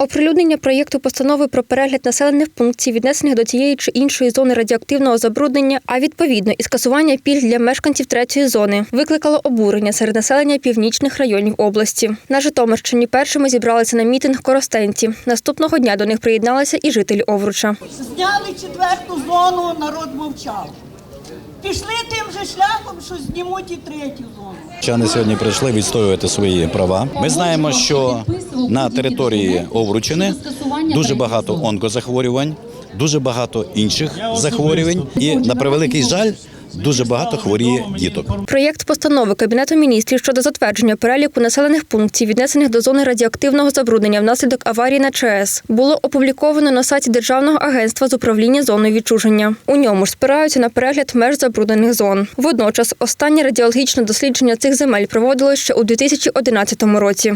Оприлюднення проєкту постанови про перегляд населених пунктів, віднесених до тієї чи іншої зони радіоактивного забруднення, а відповідно і скасування пільг для мешканців третьої зони, викликало обурення серед населення північних районів області. На Житомирщині першими зібралися на мітинг коростенці. Наступного дня до них приєдналися і жителі Овруча. Зняли четверту зону, народ мовчав. Пішли тим же шляхом, що знімуть і третю зону. Чани сьогодні прийшли відстоювати свої права. Ми знаємо, що на території Овручини. дуже багато онкозахворювань, дуже багато інших захворювань, і на превеликий жаль, дуже багато хворіє діток. Проєкт постанови Кабінету міністрів щодо затвердження переліку населених пунктів, віднесених до зони радіоактивного забруднення внаслідок аварії на ЧАЕС, було опубліковано на сайті Державного агентства з управління зоною відчуження. У ньому ж спираються на перегляд меж забруднених зон. Водночас останнє радіологічне дослідження цих земель проводилось ще у 2011 році.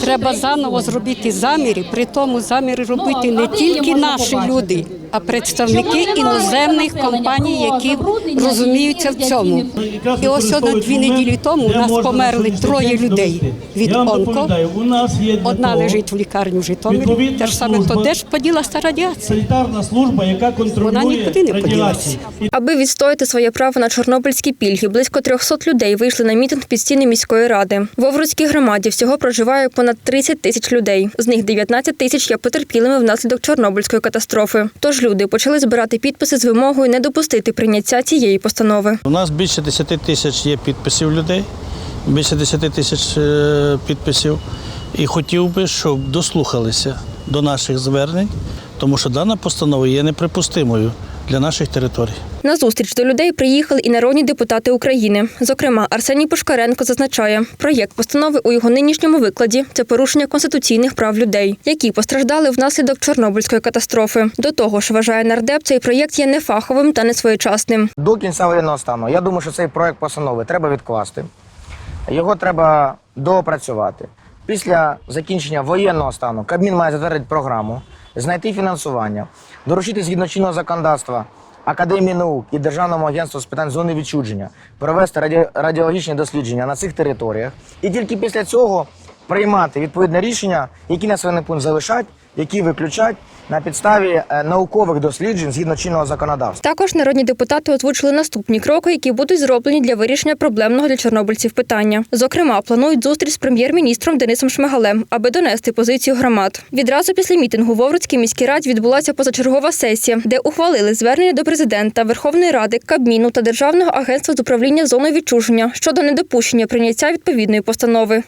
Треба заново зробити заміри, при тому заміри робити не тільки наші люди, а представники іноземних компаній, які розуміються в цьому. І ось одна дві неділі тому у нас померли троє людей від онко. Одна лежить в лікарні в Житомирі. Те ж саме то де ж поділася радіація? санітарна служба, яка контролює Вона нікуди не поділася. Аби відстояти своє право на чорнобильські пільги, близько 300 людей вийшли на мітинг під стіни міської ради. В Овруцькій громаді всього проживає понад 30 тисяч людей. З них 19 тисяч є потерпілими внаслідок чорнобильської катастрофи. Тож люди почали збирати підписи з вимогою не допустити прийняття цієї постанови. У нас більше 10 тисяч є підписів людей, більше 10 тисяч е, підписів. І хотів би, щоб дослухалися до наших звернень, тому що дана постанова є неприпустимою для наших територій. На зустріч до людей приїхали і народні депутати України. Зокрема, Арсеній Пушкаренко зазначає, проєкт постанови у його нинішньому викладі це порушення конституційних прав людей, які постраждали внаслідок Чорнобильської катастрофи. До того ж, вважає нардеп, цей проєкт є нефаховим та несвоєчасним. до кінця воєнного стану. Я думаю, що цей проект постанови треба відкласти. Його треба доопрацювати. Після закінчення воєнного стану Кабмін має затвердити програму, знайти фінансування, доручити згідно чинного законодавства Академії наук і Державному агентству з питань зони відчудження провести раді... радіологічні дослідження на цих територіях. І тільки після цього приймати відповідне рішення, які населений пункт залишать, які виключать на підставі е, наукових досліджень згідно чинного законодавства. Також народні депутати озвучили наступні кроки, які будуть зроблені для вирішення проблемного для чорнобильців питання. Зокрема, планують зустріч з прем'єр-міністром Денисом Шмигалем, аби донести позицію громад. Відразу після мітингу в Овруцькій міській раді відбулася позачергова сесія, де ухвалили звернення до президента, Верховної Ради, Кабміну та Державного агентства з управління зоною відчуження щодо недопущення прийняття відповідної постанови.